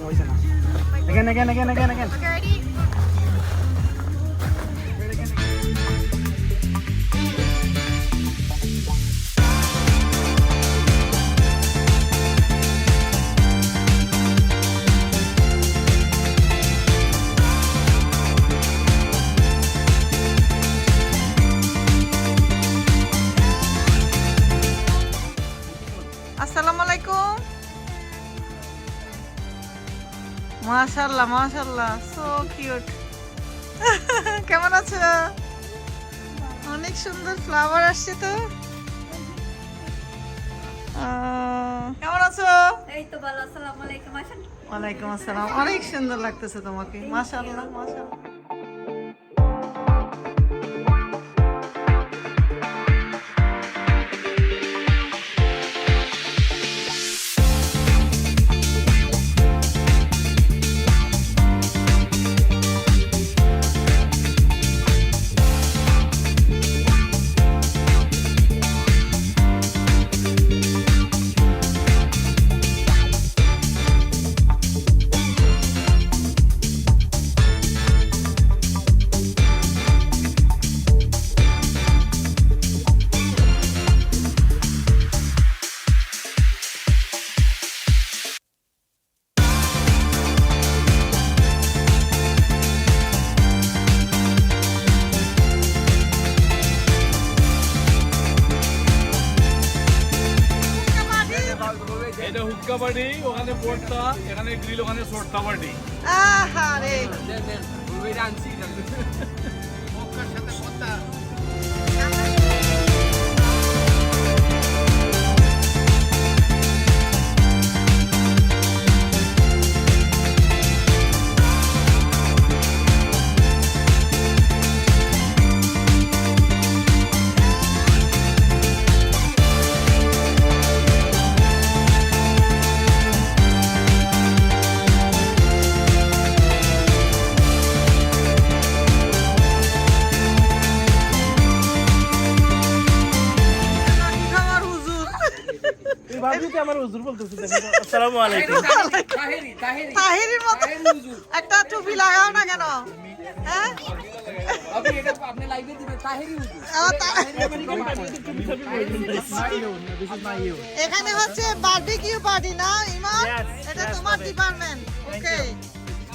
again again again again again Okay, ready? মাশাল্লাহ মাশাল্লাহ so cute কেমন আছো? অনেক সুন্দর ফ্লাওয়ার আসছে তো। কেমন আছো? এই তো ভালো আসসালামু আলাইকুম আসসালামু ওয়ালাইকুম আসসালাম অনেক সুন্দর লাগতেছে তোমাকে মাশাল্লাহ মাশাল্লাহ এটা হুক্কা পার্টি ওখানে পোর্টটা এখানে গ্রিল ওখানে সোট্টা বাড়ি আহারে। খাবার আমার হুজুর আসসালামু আলাইকুম। তাহিরির মতো একটা টুপি লাগাও না কেন? হ্যাঁ? এখানে হচ্ছে বারবিকিউ পার্টি না ইমান এটা তোমার ডিপার্টমেন্ট ওকে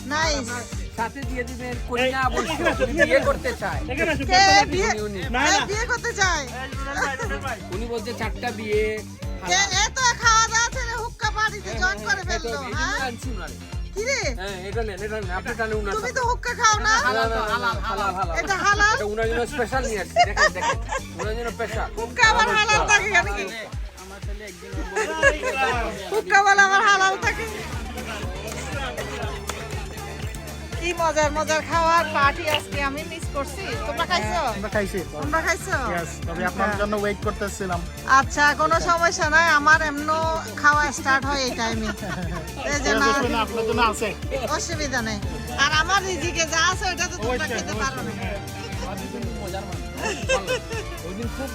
নাইস সাথে দিয়ে দিবেন কন্যা বিয়ে করতে চায়। কে বিয়ে না। বিয়ে করতে চায়? উনি বলছে চারটা বিয়ে এ এ তো খাওয়া দাওয়া ছেড়ে হুক্কা পার্টিতে জয়েন করে ফেলল হ্যাঁ কি রে? হ্যাঁ এটা নেন এটা নেন আপনি টানে উনার তুমি তো হুক্কা খাও না? না, না, না, হালাল হালাল হালাল। এটা হালাল? এটা উনার জন্য স্পেশাল নিয়ে আসছি দেখেন দেখেন। উনার জন্য স্পেশাল হুক্কা আবার হালাল থাকে কেন কি? হুক্কা বলে আবার হালাল থাকে। কি মজার মজার খাওয়ার পার্টি আজকে আমি মিস করছি। তোমরা খাইছো? আমরা খাইছি। তোমরা খাইছো? তবে আপনার জন্য ওয়েট করতেছিলাম। আচ্ছা কোনো সমস্যা নাই আমার এমনও খাওয়া স্টার্ট হয় এই টাইমে এই যে না আপনার জন্য আছে। অসুবিধা নেই। আর আমার রিজিকে যা আছে ওটা তো তোমরা খেতে পারো না। খুব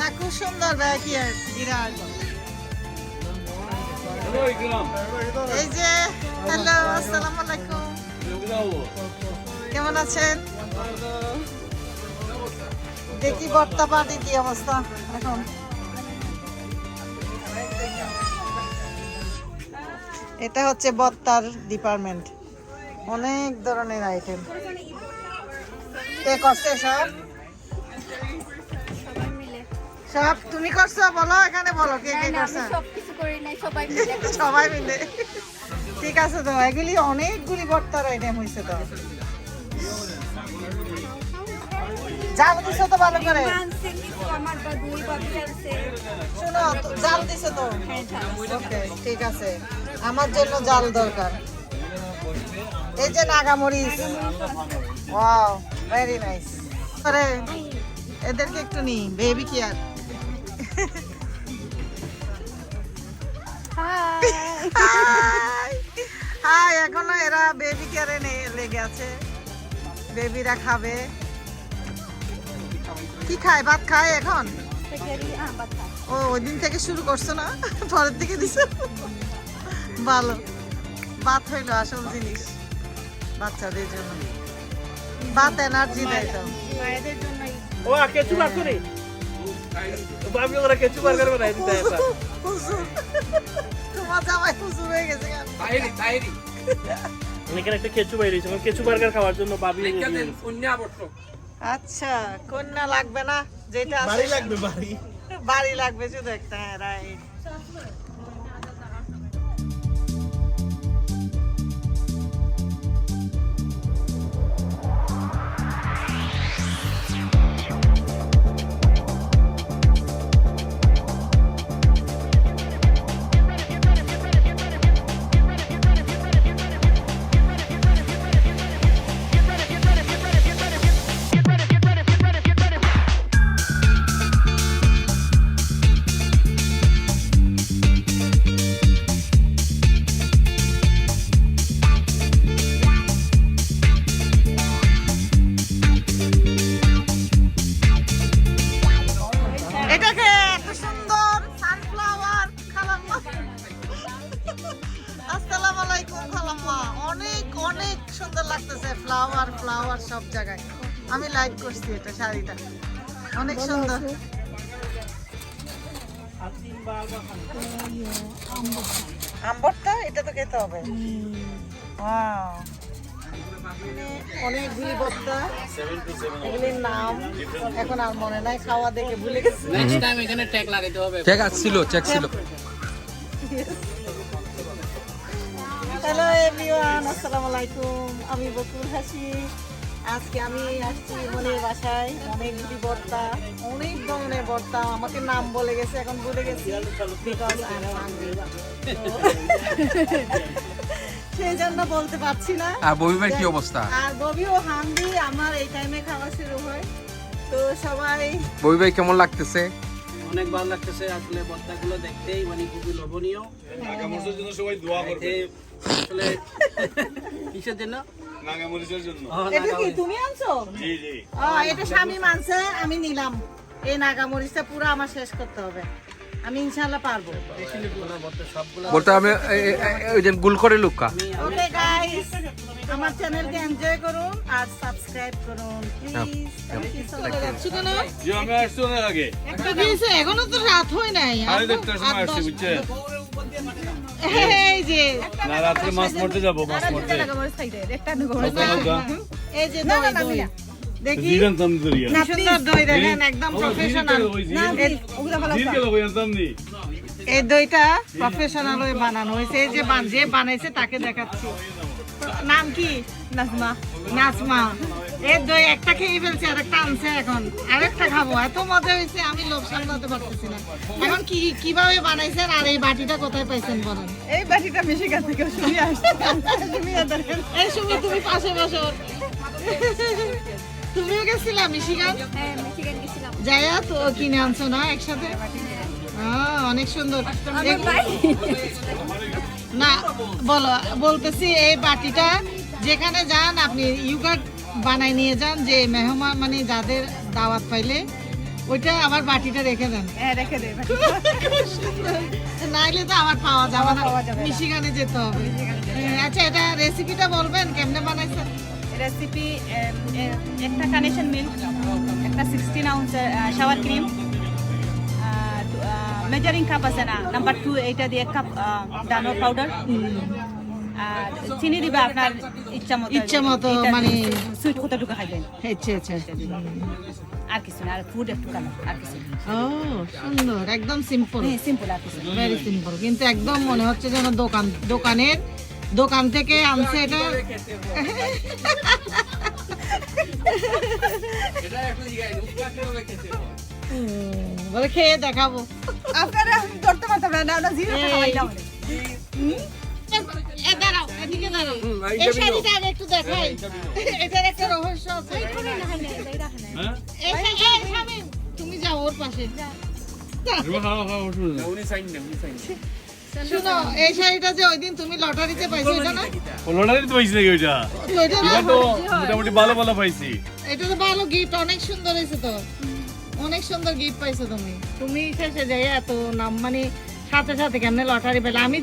না খুব সুন্দর কি বিরাট। এই যে হ্যালো আসসালামু আলাইকুম। কেমন আছেন? দেখি বর্তা পার্টি কি অবস্থা এখন। এটা হচ্ছে বত্তার ডিপার্টমেন্ট অনেক ধরনের আইটেম কে করছে সব? সব তুমি করছ? বলো এখানে বলো কে কে না, করছে? করি নাই সবাই মিলে সবাই মিলে। ঠিক আছে তো এগুলি অনেকগুলি বর্তার আইটেম হয়েছে তো। জাল দিছো তো ভালো করে? শোনো জাল দিছো তো? হ্যাঁ ওকে ঠিক আছে। আমার জন্য জাল দরকার। এই যে নাগামরিচ। ওয়াও ভেরি নাইস এদেরকে একটু নি বেবি কেয়ার হাই। হাই এখনও এরা বেবি কেয়ারে লেগে আছে। বেবিরা খাবে। কি খায়? ভাত খায় এখন? ও ওই দিন থেকে শুরু করছ না? পরের দিকে দিছো? ভালো। ভাত হইল আসল জিনিস। বাচ্চাদের জন্য। ভাত এনার্জি দেয় তো। ও কেচু বার করে? আমি ওরা কেচু বার করে বানাই দিতে হুজুর জামাই হুজুর হয়ে গেছে তাইরি তাইরি এখানে একটা কেচু বাইরে হয়েছে কেচু বার্গার খাওয়ার জন্য লেখা দেন আচ্ছা কন্যা লাগবে না যেটা বাড়ি লাগবে বাড়ি। বাড়ি লাগবে শুধু একটা হ্যাঁ রাইট জায়গায়। আমি লাইক করছি এটা শাড়িটা। অনেক সুন্দর। আম্বরটা এটা তো খেতে হবে। Wow. অনেকগুলি বস্তা এগুলির নাম এখন আর মনে নাই খাওয়া দেখে ভুলে গেছি। নেক্সট টাইম এখানে ট্যাগ লাগাইতে হবে। চেক ছিল চেক ছিল। হ্যালো এভরিওয়ান আসসালামু আলাইকুম। আমি বকুল হাসি। আজকে আমি আসছি মনের বাসায়। অনেকগুলি বর্তা অনেক ধরনের বর্তা আমাকে নাম বলে গেছে এখন ভুলে গেছি। সেই জন্য বলতে পারছি না। আর ববি ভাই কি অবস্থা? আর ববিও হাংরি আমার এই টাইমে খাওয়া শুরু হয়। তো সবাই ববি ভাই কেমন লাগতেছে? অনেক ভালো লাগতেছে। আসলে বস্তাগুলো দেখতেই মানে খুবই লোভনীয়। নাগামরিচের জন্য সবাই দোয়া এতে আসলে কিসের জন্য? নাগামরিচের জন্য। এটা কি তুমি আনছো? জি জি। এটা স্বামী মানছে আমি নিলাম। এই নাগামরিচটা পুরো আমার শেষ করতে হবে। আমি ইনশাল্লাহ পারব। বলতে আমি ওই যে গুল করে লুকা। ওকে গাইস আমার চ্যানেলকে এনজয় করুন আর সাবস্ক্রাইব করুন please thank you so much যাচ্ছি কেন? জি আমি আসছি অনেক আগে। একটা গিয়েছে এখনও তো রাত হয় নাই। দেড়টার সময় আসছি বুঝছেন? এই যে। না রাত্রে মাছ মারতে যাব মাছ মারতে। এই যে দই দই। দেখি। জিরান তাম দরিয়া কি সুন্দর দই দেখেন একদম প্রফেশনাল জির গেল ওই আনতাম নি। এই দইটা প্রফেশনাল হয়ে বানানো হয়েছে। এই যে বান- যে বানাইছে তাকে দেখাচ্ছি। নাম কি? নাজমা। নাজমা। এই দই একটা খেয়ে ফেলছে আর একটা আনছে এখন। আরেকটা খাব। এত মজা হয়েছে আমি লোভ সামলাতে পারতেছি না। এখন কি কীভাবে বানাইছেন আর এই বাটিটা কোথায় পাইছেন বলেন? এই বাটিটা মিশিগান থেকে শুনে আসছে। এই সুমি তুমি পাশে বসো। তুমিও গেছিলা মিশিগান? হ্যাঁ মিশিগান গেছিলাম। যাইয়া তো কিনে আনছো না একসাথে? অনেক সুন্দর। না বলো বলতেছি এই বাটিটা যেখানে যান আপনি ইউগাট বানাই নিয়ে যান যে মেহমান মানে যাদের দাওয়াত পাইলে ওইটা আবার বাটিটা রেখে দেন। হ্যাঁ রেখে দে নাইলে তো আমার পাওয়া যাবে না। মিশিগানে যেতে হবে। আচ্ছা এটা রেসিপিটা বলবেন কেমনে বানাইছেন? রেসিপি একটা কানেকশন মিল্ক একটা sixteen ounce sour cream measuring cup আছে না? নাম্বার টু এইটা দিয়ে এক কাপ ডানোর পাউডার আর চিনি দিবে আপনার ইচ্ছা মতো। ইচ্ছা মতো এটা মানে- সুইট কতটুকু খাইবেন? আচ্ছা আচ্ছা আর কিছু না আর ফুড একটু কালার আর কিছু ও সুন্দর একদম সিম্পল সিম্পল আর কিছু ভেরি সিম্পল কিন্তু একদম মনে হচ্ছে যেন দোকান দোকানের দোকান থেকে আনছে এটা। বলে খেয়ে দেখাবো আপনারা ধরতে পারতাম না না জিরো তুমি যাও ওর পাশে উনি সাইন নেন উনি সাইন। শুনো এই শাড়িটা যে ওই দিন তুমি লটারিতে পাইছো এটা না? তো পাইছি নাকি ওইটা? এটা তো মোটামুটি ভালো ভালো পাইছি। এটা তো ভালো গিফট অনেক সুন্দর হয়েছে তো। অনেক সুন্দর গিফট পাইছো তুমি। তুমি শেষে যাই এত নাম মানে সাথে সাথে কেমনে লটারি আমি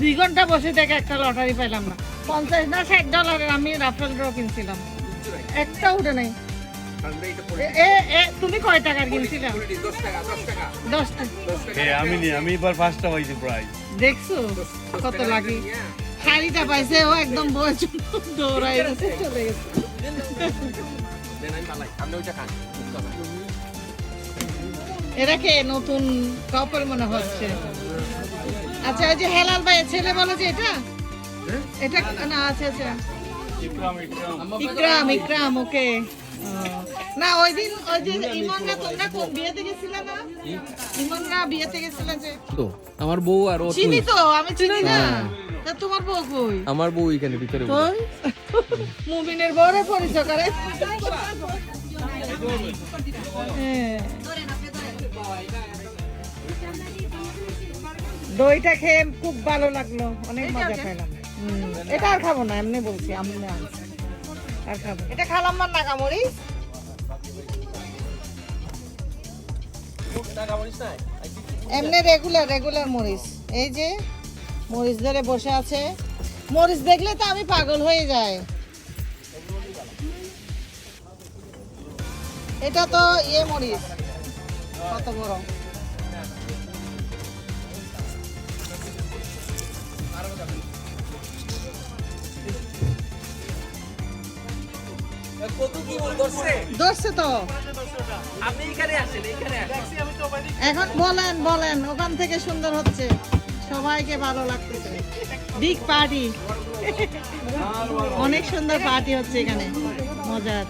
দুই ঘণ্টা বসে থেকে একটা লটারি পেলাম না। পঞ্চাশ না ষাট ডলারের আমি রাফেল ড্র কিনছিলাম। একটা উঠে নাই। তুমি কয় টাকার কিনছিলাম দশ টাকা। আমি নি আমি এবার ফার্স্টটা পাইছি প্রাইজ দেখছ? কত লাগে। শাড়িটা পাইছে ও একদম বই দৌড়াই চলে গেছে। এরা কে? নতুন কাপড় মনে হচ্ছে। আচ্ছা ওই যে হেলাল ভাই ছেলে বলে যে এটা? এটা না আচ্ছা আচ্ছা। ইকরাম ইকরাম ওকে। না ওই দিন ওই যে ইমনরা তোমরা কোন বিয়েতে গেছিলে না? ইমনরা বিয়েতে গেছিলে যে? তো আমার বউ আর ও চিনি তো আমি চিনি না। তা তোমার বউ কই? আমার বউ এখানে ভিতরে কই? মুমিনের বউরে পরিচয় করে। হ্যাঁ। দইটা খেয়ে খুব ভালো লাগল অনেক মজা পেলাম এটা আর খাব না এমনি বলছি আমি না আর খাব। এটা খালাম মার নাকা মরিচ এমনি রেগুলার রেগুলার মরিচ। এই যে মরিচ ধরে বসে আছে। মরিচ দেখলে তো আমি পাগল হয়ে যাই। এটা তো ইয়ে মরিচ, কত বড় ধরছে তো। এখন বলেন বলেন ওখান থেকে সুন্দর হচ্ছে। সবাইকে ভালো লাগতেছে। বিগ পার্টি অনেক সুন্দর পার্টি হচ্ছে এখানে। মজার।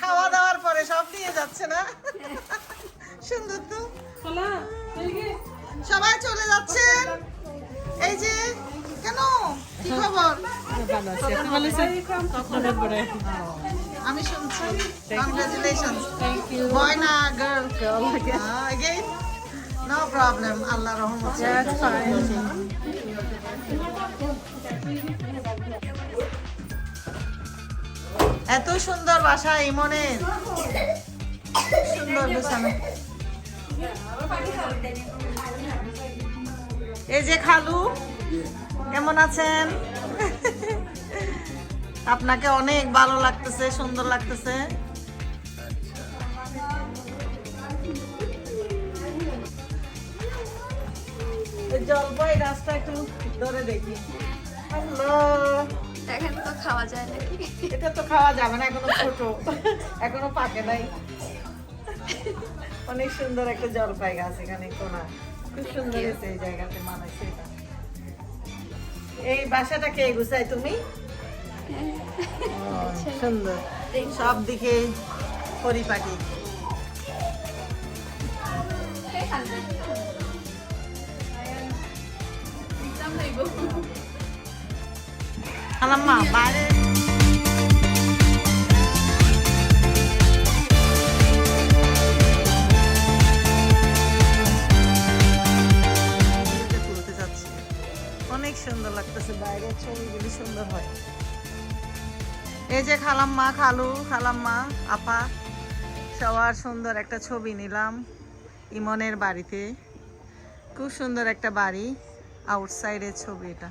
খাওয়া দাওয়ার পরে সব নিয়ে যাচ্ছে না। সুন্দর তো। সবাই চলে যাচ্ছেন। এই যে কেন কি খবর আমি শুনছি কংগ্রেচুলেশন বয় না girl girl again no problem আল্লাহ রহমত এত সুন্দর বাসা ইমনের সুন্দর বিছানা এই যে খালু কেমন আছেন? আপনাকে অনেক ভালো লাগতেছে সুন্দর লাগতেছে। জলপাই রাস্তা একটু ধরে দেখি। হ্যালো। এখানে তো খাওয়া যায় নাকি এটা তো খাওয়া যাবে না এখনও ছোট। এখনও পাকে নাই। অনেক সুন্দর একটা জলপাই গাছ এখানে কোনা। খুব সুন্দর হয়েছে এই জায়গাতে মানাইছে এটা। এই বাসাটাকে গুছাই তুমি? সুন্দর। সব দিকে পরিপাটি। আলাম্মা বাইরে। সুন্দর লাগতেছে বাইরের ছবিগুলি সুন্দর হয়। এই যে খালাম্মা খালু খালাম্মা আপা সবার সুন্দর একটা ছবি নিলাম ইমনের বাড়িতে। খুব সুন্দর একটা বাড়ি আউটসাইডের ছবি এটা।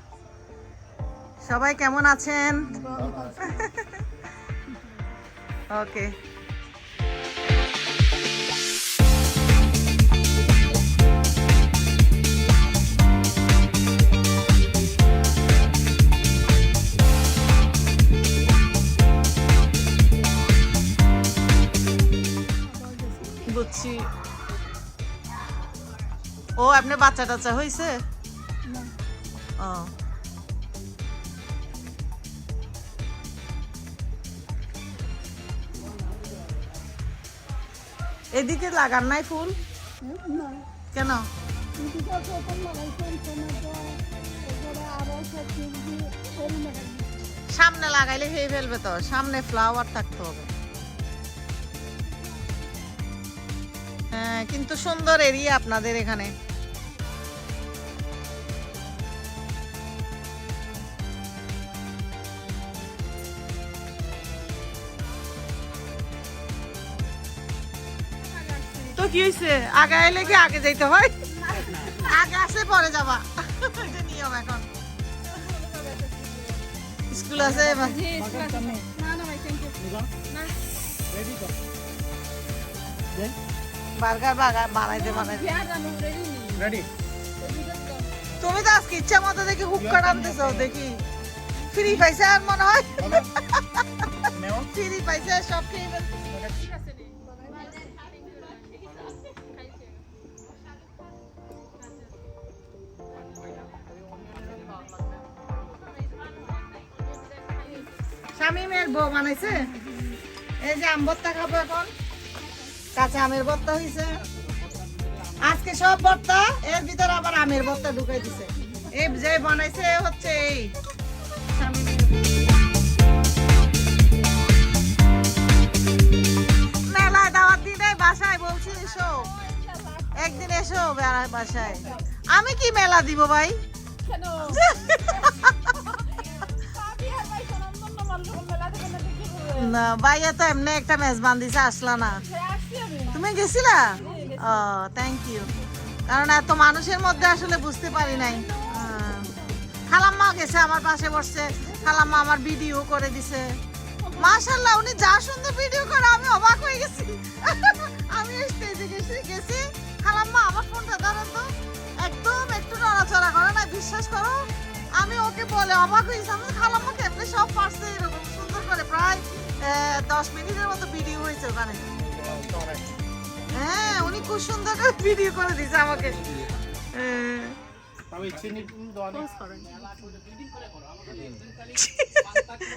সবাই কেমন আছেন? ওকে ও আপনি বাচ্চা টাচ্চা হয়েছে ও। এদিকে লাগান নাই ফুল? কেন? সামনে লাগাইলে খেয়ে ফেলবে তো সামনে ফ্লাওয়ার থাকতে হবে। হ্যাঁ কিন্তু সুন্দর এরিয়া আপনাদের এখানে। কি হয়েছে আগে এলে কি আগে যাইতে হয়? আগে আসলে পরে যাবা। এটা নিয়ম এখন। স্কুল আছে বার্গার বার্গার বানাইতে বানাইতে রেডি তুমি তো আজকে ইচ্ছা মতো দেখি হুক্কা টানতেছ দেখি। ফ্রি পাইছে আর মনে হয়? ফ্রি পাইছে সব খেয়ে বউ বানাইছে। এই যে আম ভর্তা খাব এখন। কাঁচা আমের ভর্তা হয়েছে আজকে সব ভর্তা এর ভিতর আবার আমের ভর্তা ঢুকাই দিছে। এই যে বানাইছে হচ্ছে এই। মেলায় দাওয়াত দিনে বাসায় বলছি এসো। একদিন এসো বেড়ায় বাসায়। আমি কি মেলা দিব ভাই? ভাইয়া তো এমনি একটা মেজবান দিছে আসলা না। তুমি গেছিলা? ও থ্যাংক ইউ কারণ এত মানুষের মধ্যে আসলে বুঝতে পারি নাই। খালাম্মা গেছে, আমার পাশে বসছে। খালাম্মা আমার ভিডিও করে দিছে। মাশাল্লাহ উনি যা সুন্দর ভিডিও করে, আমি অবাক হয়ে গেছি। আমি স্টেজে গেছি গেছি। খালাম্মা, আমার ফোনটা ধরেন তো। একদম একটু নড়াচড়া করে না, বিশ্বাস করো। আমি ওকে বলে অবাক হয়েছি, আমি খালাম্মা কেমনে সব পারছে? এরকম সুন্দর করে, প্রায় দশ মিনিটের মতো ভিডিও হয়েছে ওখানে হ্যাঁ উনি খুব সুন্দর করে ভিডিও করে দিয়েছে আমাকে হ্যাঁ। আমি চিনি।